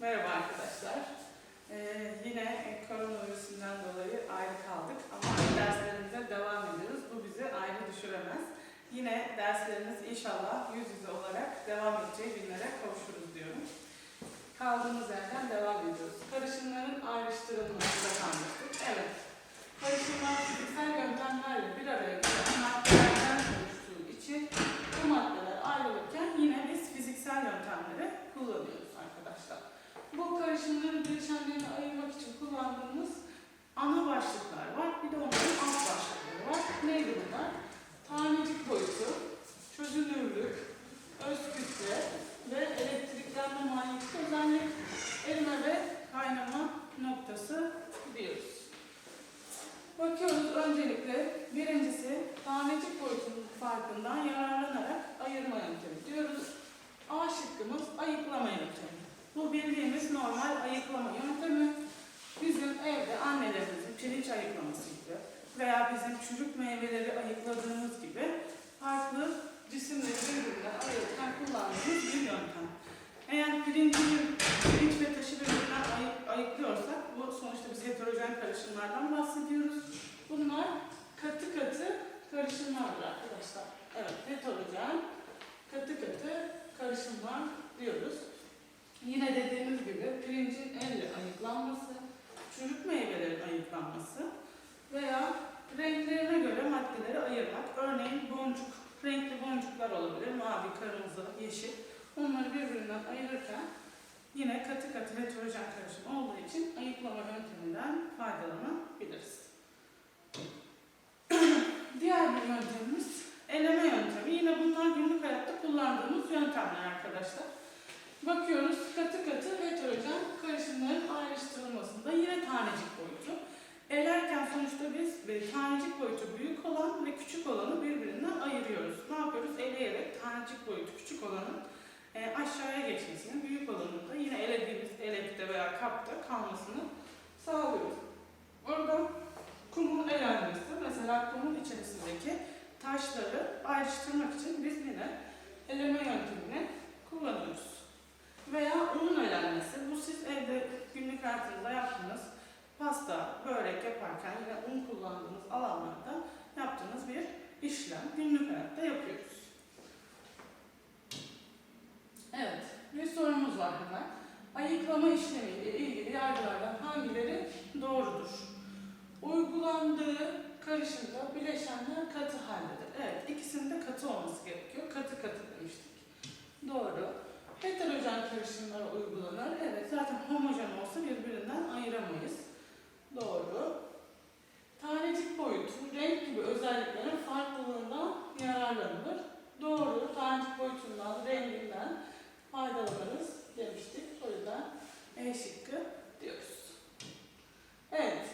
Merhaba arkadaşlar. Ee, yine koronavirüsünden dolayı ayrı kaldık ama derslerimize devam ediyoruz. Bu bizi ayrı düşüremez. Yine derslerimiz inşallah yüz yüze olarak devam edeceği günlere kavuşuruz diyorum. Kaldığımız yerden devam ediyoruz. Karışımların ayrıştırılmasında kalmıştık. Evet, karışımlar fiziksel yöntemlerle bir araya gelen maddelerden oluştuğu için bu maddeler ayrılırken yine biz fiziksel yöntemleri kullanıyoruz arkadaşlar. Bu karışımların bileşenlerini ayırmak için kullandığımız ana başlıklar var. Bir de onların alt başlıkları var. Neydi bunlar? Tanecik boyutu, çözünürlük, öz kütle ve elektriklenme manyetik özellik, erime ve kaynama noktası diyoruz. Bakıyoruz öncelikle birincisi tanecik boyutunun farkından yararlanarak ayırma yöntemi diyoruz. A şıkkımız ayıklama yöntemi. Bu bildiğimiz normal ayıklama yöntemi. Bizim evde annelerimizin pirinç ayıklaması gibi veya bizim çürük meyveleri ayıkladığımız gibi farklı cisimleri birbirinden ayırırken kullandığımız bir yöntem. Eğer pirinci, pirinç ve taşı birbirinden ayık, ayıklıyorsak bu sonuçta biz heterojen karışımlardan bahsediyoruz. Bunlar katı katı karışımlardır arkadaşlar. Evet, heterojen, katı katı karışımlar diyoruz. Yine dediğimiz gibi pirincin elle ayıklanması, çürük meyvelerin ayıklanması veya renklerine göre maddeleri ayırmak. Örneğin boncuk, renkli boncuklar olabilir, mavi, kırmızı, yeşil. Onları birbirinden ayırırken yine katı katı heterojen karışım olduğu için ayıklama yönteminden faydalanabiliriz. Diğer bir yöntemimiz eleme yöntemi. Yine bunlar günlük hayatta kullandığımız yöntemler arkadaşlar. Bakıyoruz katı katı heterojen karışımların ayrıştırılmasında yine tanecik boyutu. Elerken sonuçta biz e, tanecik boyutu büyük olan ve küçük olanı birbirinden ayırıyoruz. Ne yapıyoruz? Eleyerek tanecik boyutu küçük olanın e, aşağıya geçmesini, büyük olanın da yine elediğimiz elekte veya kapta kalmasını sağlıyoruz. Orada kumun elenmesi, mesela kumun içerisindeki taşları ayrıştırmak için biz yine eleme yöntemini kullanıyoruz. Veya unun elenmesi, bu siz evde günlük hayatınızda yaptığınız pasta, börek yaparken yine un kullandığınız alanlarda yaptığınız bir işlem günlük hayatta yapıyoruz. Evet, bir sorumuz var hemen. Ayıklama işlemiyle ilgili yargılardan hangileri doğrudur? Uygulandığı karışımda bileşenler katı haldedir. Evet, ikisinin de katı olması gerekiyor. Katı katı demiştik. Doğru. Heterojen karışımlara uygulanır. Evet, zaten homojen olsa birbirinden ayıramayız. Doğru. Tanecik boyutu, renk gibi özelliklerin farklılığından yararlanılır. Doğru. Tanecik boyutundan, renginden faydalanırız demiştik. O yüzden E şıkkı diyoruz. Evet.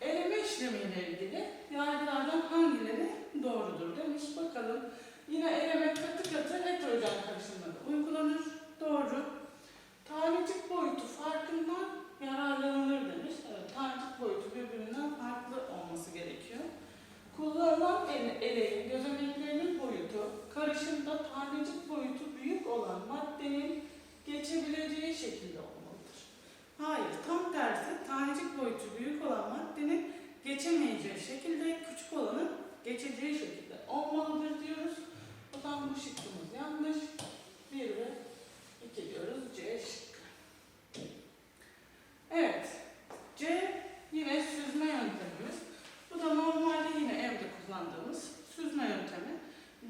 Eleme işlemiyle ilgili yargılardan hangileri doğrudur demiş. Bakalım. Yine eleme katı katı heterojen karışımlarda uygulanır. Doğru. Tanecik boyutu farkından yararlanılır demiş. Evet, tanecik boyutu birbirinden farklı olması gerekiyor. Kullanılan ele, eleğin gözeneklerinin boyutu karışımda tanecik boyutu büyük olan maddenin geçebileceği şekilde olmalıdır. Hayır, tam tersi tanecik boyutu büyük olan maddenin geçemeyeceği şekilde küçük olanın geçeceği şekilde olmalıdır diyoruz. O zaman bu şıkkımız yanlış. 1 ve 2 diyoruz. C şıkkı. Evet. C yine süzme yöntemimiz. Bu da normalde yine evde kullandığımız süzme yöntemi.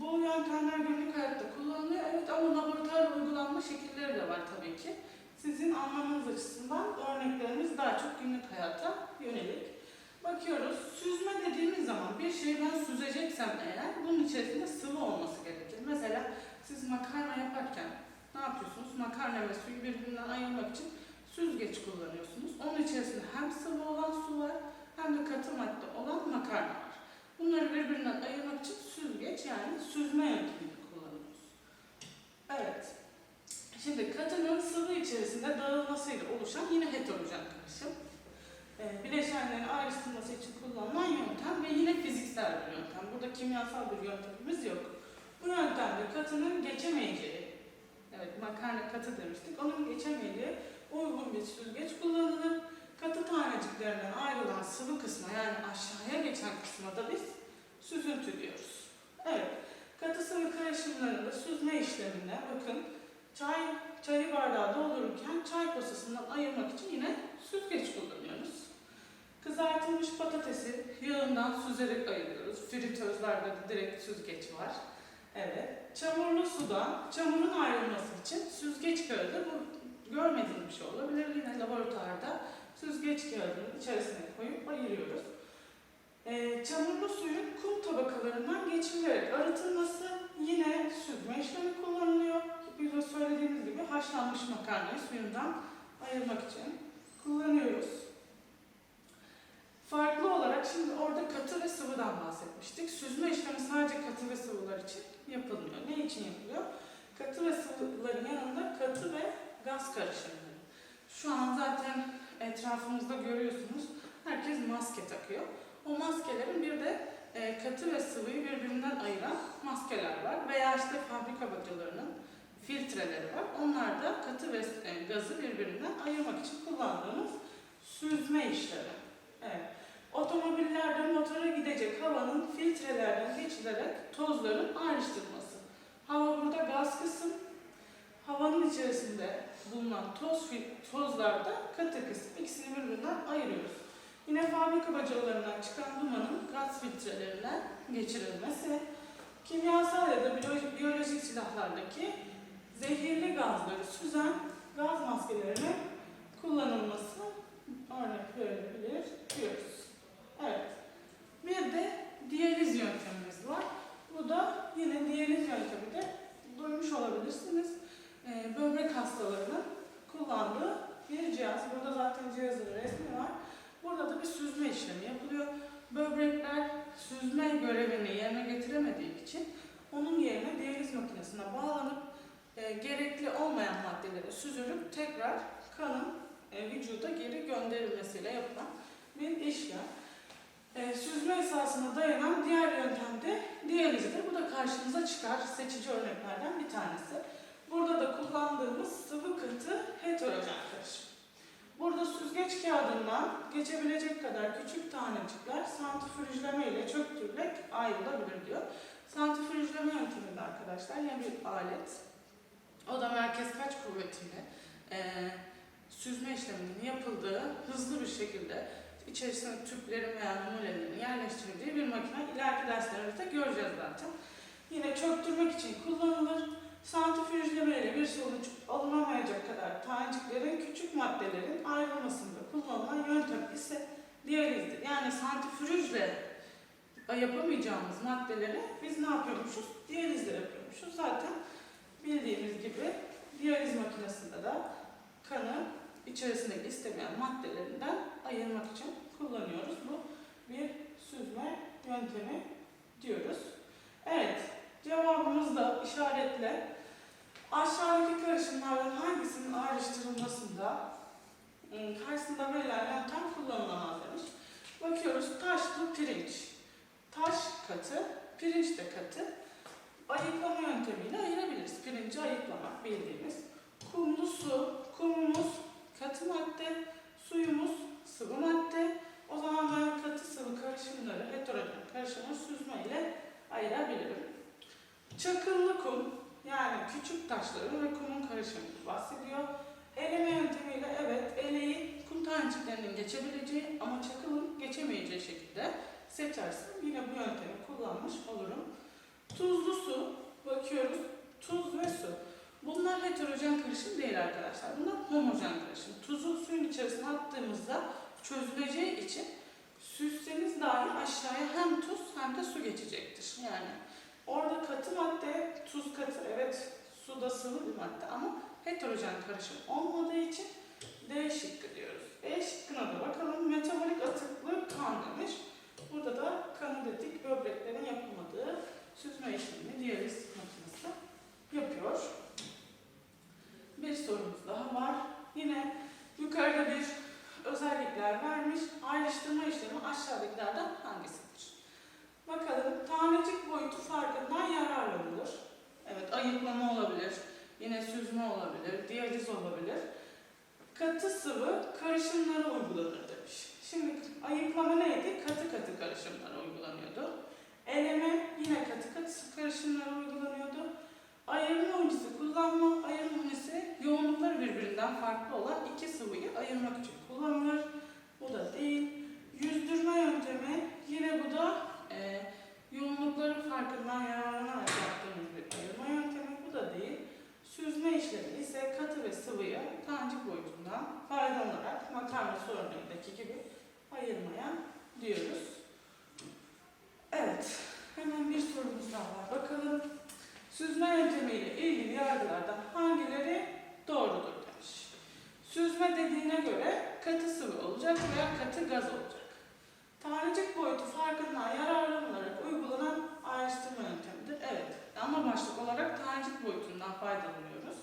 Bu yöntemler günlük hayatta kullanılıyor. Evet ama laboratuvar uygulanma şekilleri de var tabii ki. Sizin anlamanız açısından örneklerimiz daha çok günlük hayata yönelik. Bakıyoruz. Süzme dediğimiz zaman bir şeyi ben süzeceksem eğer bunun içerisinde sıvı olması gerekir. Mesela siz makarna yaparken ne yapıyorsunuz? Makarna ve suyu birbirinden ayırmak için süzgeç kullanıyorsunuz. Onun içerisinde hem sıvı olan su var hem de katı madde olan makarna var. Bunları birbirinden ayırmak için süzgeç yani süzme yöntemini kullanıyoruz. Evet. Şimdi katının sıvı içerisinde dağılmasıyla oluşan yine heterojen karışım. Ee, bileşenlerin ayrıştırması için kullanılan yöntem ve yine fiziksel bir yöntem. Burada kimyasal bir yöntemimiz yok. Bu yöntemde katının geçemeyeceği, evet makarna katı demiştik, onun geçemeyeceği uygun bir süzgeç kullanılır. Katı taneciklerinden ayrılan sıvı kısma yani aşağıya geçen kısma da biz süzüntü diyoruz. Evet, katı sıvı karışımlarında süzme işleminde bakın çay çayı bardağa doldururken çay posasından ayırmak için yine süzgeç kullanıyoruz. Kızartılmış patatesi yağından süzerek ayırıyoruz. Fritözlerde de direkt süzgeç var. Evet. Çamurlu sudan çamurun ayrılması için süzgeç kağıdı bu görmediğim bir şey olabilir. Yine laboratuvarda süzgeç kağıdının içerisine koyup ayırıyoruz. Ee, çamurlu suyun kum tabakalarından geçirilerek arıtılması yine süzme işlemi kullanılıyor. Biz de söylediğimiz gibi haşlanmış makarnayı suyundan ayırmak için kullanıyoruz. Farklı olarak şimdi orada katı ve sıvıdan bahsetmiştik. Süzme işlemi sadece katı ve sıvılar için yapılmıyor. Ne için yapılıyor? Katı ve sıvıların yanında katı ve gaz karışımları. Şu an zaten etrafımızda görüyorsunuz. Herkes maske takıyor. O maskelerin bir de e, katı ve sıvıyı birbirinden ayıran maskeler var. Veya işte fabrika bacılarının filtreleri var. Onlar da katı ve e, gazı birbirinden ayırmak için kullandığımız süzme işlemi. Evet. Otomobillerde motora gidecek havanın filtrelerden geçilerek tozların ayrıştırılması. Hava burada gaz kısım, havanın içerisinde bulunan toz tozlarda katı kısım. İkisini birbirinden ayırıyoruz. Yine fabrika bacalarından çıkan dumanın gaz filtrelerine geçirilmesi, kimyasal ya da biyolojik, silahlardaki zehirli gazları süzen gaz maskelerinin kullanılması örnek verilebilir diyoruz. Evet. Bir de diyaliz yöntemimiz var. Bu da yine diyaliz yöntemi de duymuş olabilirsiniz. Ee, böbrek hastalarının kullandığı bir cihaz. Burada zaten cihazın resmi var. Burada da bir süzme işlemi yapılıyor. Böbrekler süzme görevini yerine getiremediği için onun yerine diyaliz makinesine bağlanıp e, gerekli olmayan maddeleri süzülüp tekrar kanın e, vücuda geri gönderilmesiyle yapılan bir işlem. E, süzme esasına dayanan diğer yöntem de diyalizdir. Bu da karşımıza çıkar seçici örneklerden bir tanesi. Burada da kullandığımız sıvı katı heterojen karışım. Burada süzgeç kağıdından geçebilecek kadar küçük tanecikler santrifüjleme ile çöktürülerek ayrılabilir diyor. Santrifüjleme yönteminde arkadaşlar yine bir alet. O da merkez kaç kuvvetiyle e, süzme işleminin yapıldığı hızlı bir şekilde içerisine tüplerin veya numunelerin yerleştirildiği bir makine. İleriki derslerimizde göreceğiz zaten. Yine çöktürmek için kullanılır. Santrifüjleme ile bir sonuç alınamayacak kadar taneciklerin küçük maddelerin ayrılmasında kullanılan yöntem ise diyalizdir. Yani santrifüjle yapamayacağımız maddeleri biz ne yapıyormuşuz? Diyalizle yapıyormuşuz. Zaten bildiğimiz gibi diyaliz makinesinde de kanı içerisindeki istemeyen maddelerinden ayırmak için kullanıyoruz. Bu bir süzme yöntemi diyoruz. Evet, cevabımız da işaretle. Aşağıdaki karışımlardan hangisinin ayrıştırılmasında ım, karşısında verilen yöntem kullanılamaz demiş. Bakıyoruz taşlı pirinç. Taş katı, pirinç de katı. Ayıklama yöntemiyle ayırabiliriz. Pirinci ayıklamak bildiğimiz. Kumlu su, kumumuz katı madde, suyumuz sıvı madde. O zaman ben katı sıvı karışımları, heterojen karışımı süzme ile ayırabilirim. Çakıllı kum, yani küçük taşların ve kumun karışımı bahsediyor. Eleme yöntemiyle evet, eleği kum taneciklerinin geçebileceği ama çakılın geçemeyeceği şekilde seçersem yine bu yöntemi kullanmış olurum. Tuzlu su, bakıyoruz, tuz ve su. Bunlar heterojen karışım değil arkadaşlar. Bunlar homojen karışım. Tuzu suyun içerisine attığımızda çözüleceği için süsseniz dahi aşağıya hem tuz hem de su geçecektir. Yani orada katı madde, tuz katı, evet su da sıvı bir madde ama heterojen karışım olmadığı için D şıkkı diyoruz. E şıkkına da bakalım. Metabolik atıklı kan demiş. Burada da kanı dedik, böbreklerin yapılmadığı süzme işlemini diyaliz makinesi yapıyor bir sorumuz daha var. Yine yukarıda bir özellikler vermiş. Ayrıştırma işlemi aşağıdakilerden hangisidir? Bakalım tanecik boyutu farkından yararlanılır. Evet ayıklama olabilir. Yine süzme olabilir. Diyaliz olabilir. Katı sıvı karışımlara uygulanır demiş. Şimdi ayıklama neydi? Katı katı karışımlara uygulanıyordu. Eleme yine katı katı karışımlara uygulanıyordu. Ayrımlı öncesi kullanma, ayrım öncesi yoğunlukları birbirinden farklı olan iki sıvıyı ayırmak için kullanılır. Bu da değil. Yüzdürme yöntemi yine bu da e, yoğunlukların farkından yararlanarak yaptığımız bir ayırma yöntemi. Bu da değil. Süzme işlemi ise katı ve sıvıya tancık boyutundan faydalanarak makarna sorunundaki gibi ayırmaya diyoruz. Evet, hemen bir sorumuz daha var. Bakalım süzme yöntemiyle ilgili yargılardan hangileri doğrudur demiş. Süzme dediğine göre katı sıvı olacak veya katı gaz olacak. Tanecik boyutu farkından yararlanarak uygulanan ayrıştırma yöntemidir. Evet, ama başlık olarak tanecik boyutundan faydalanıyoruz.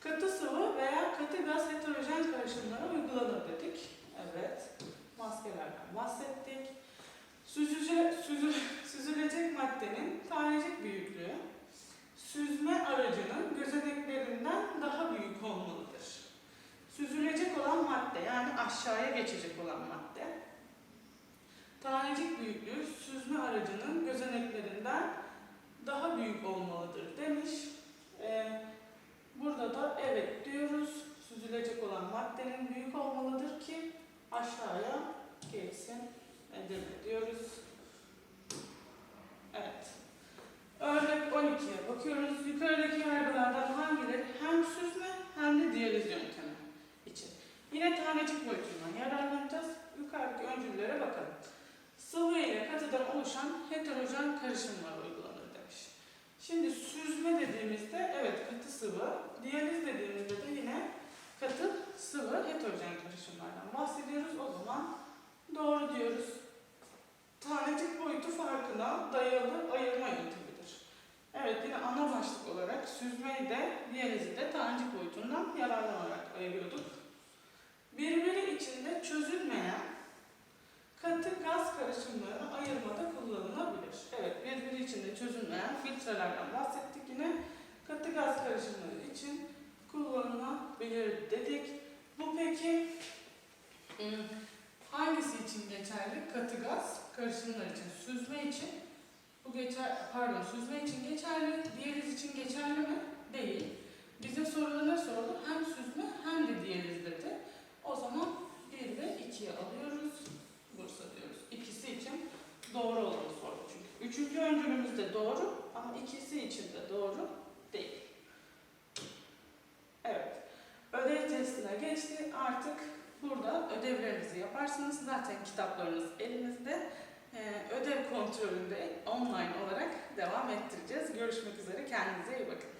Katı sıvı veya katı gaz heterojen karışımlara uygulanır dedik. Evet, maskelerden bahsettik. Süzüce, süzü, süzülecek maddenin tanecik büyüklüğü, süzme aracının gözeneklerinden daha büyük olmalıdır. Süzülecek olan madde yani aşağıya geçecek olan madde, tanecik büyüklüğü süzme aracının gözeneklerinden daha büyük olmalıdır demiş. Ee, burada da evet diyoruz. Süzülecek olan maddenin büyük olmalıdır ki aşağıya geçsin edelim diyoruz. Evet. Örnek 12'ye bakıyoruz. Yukarıdaki yargılardan hangileri hem süzme hem de diyaliz yöntemi için. Yine tanecik boyutundan yararlanacağız. Yukarıdaki öncüllere bakalım. Sıvı ile katıdan oluşan heterojen karışımlar uygulanır demiş. Şimdi süzme dediğimizde evet katı sıvı, diyaliz dediğimizde de yine katı sıvı heterojen karışımlardan bahsediyoruz. O zaman doğru diyoruz. Tanecik boyutu farkına dayalı ayırma yöntemidir. Evet yine ana başlık olarak süzmeyi de diyalizi de tanecik boyutundan yararlanarak ayırıyorduk. Birbiri içinde çözülmeyen katı gaz karışımlarını ayırmada kullanılabilir. Evet birbiri içinde çözülmeyen filtrelerden bahsettik yine. Katı gaz karışımları için kullanılabilir dedik. Bu peki hmm, hangisi için geçerli? Katı gaz karışımlar için. Süzme için bu geçer, pardon süzme için geçerli, diyaliz için geçerli mi? Değil. Bize soruda ne sordu? Hem süzme hem de diyaliz dedi. O zaman 1 ve 2'yi alıyoruz. Bursa diyoruz. İkisi için doğru olanı sordu çünkü. Üçüncü öncülümüz de doğru ama ikisi için de doğru değil. Evet. Ödev testine geçti. Artık burada ödevlerinizi yaparsınız. Zaten kitaplarınız elinizde. Ee, ödev kontrolünde online olarak devam ettireceğiz. Görüşmek üzere. Kendinize iyi bakın.